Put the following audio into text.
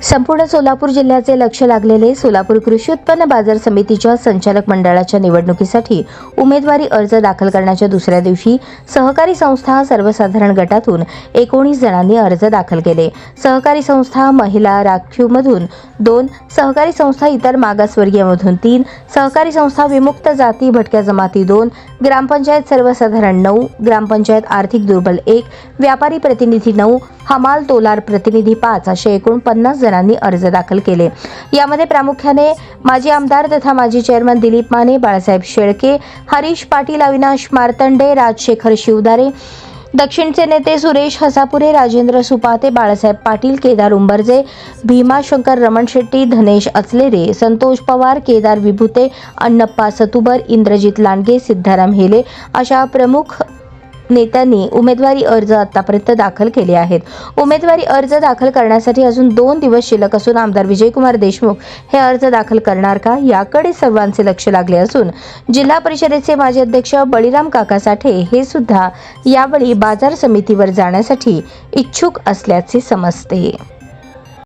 संपूर्ण सोलापूर जिल्ह्याचे लक्ष लागलेले सोलापूर कृषी उत्पन्न बाजार समितीच्या संचालक मंडळाच्या निवडणुकीसाठी उमेदवारी अर्ज दाखल करण्याच्या दुसऱ्या दिवशी सहकारी संस्था सर्वसाधारण गटातून एकोणीस जणांनी अर्ज दाखल केले. सहकारी संस्था महिला राखीवमधून दोन सहकारी संस्था इतर मागासवर्गीयमधून तीन सहकारी संस्था विमुक्त जाती भटक्या जमाती दोन ग्रामपंचायत सर्वसाधारण नऊ ग्रामपंचायत आर्थिक दुर्बल एक व्यापारी प्रतिनिधी नऊ हमाल तोलार प्रतिनिधी पाच असे एकूण पन्नास जणांनी अर्ज दाखल केले. यामध्ये प्रामुख्याने माजी आमदार तथा माजी चेअरमन दिलीप माने बाळासाहेब शेळके हरीश पाटील अविनाश मार्तंडे राजशेखर शिवदारे दक्षिणचे नेते सुरेश हसापुरे राजेंद्र सुपाते बाळासाहेब पाटील केदार उंबरजे भीमाशंकर रमण शेट्टी धनेश अचलेरे संतोष पवार केदार विभुते अण्णप्पा सतुबर इंद्रजित लांडगे सिद्धाराम हेले अशा प्रमुख नेत्यांनी उमेदवारी अर्ज आतापर्यंत दाखल केले आहेत. उमेदवारी अर्ज दाखल करण्यासाठी अजून दोन दिवस शिल्लक असून आमदार विजयकुमार देशमुख हे अर्ज दाखल करणार का याकडे सर्वांचे लक्ष लागले असून जिल्हा परिषदेचे माजी अध्यक्ष बळीराम काका साठे हे सुद्धा यावेळी बाजार समितीवर जाण्यासाठी इच्छुक असल्याचे समजते.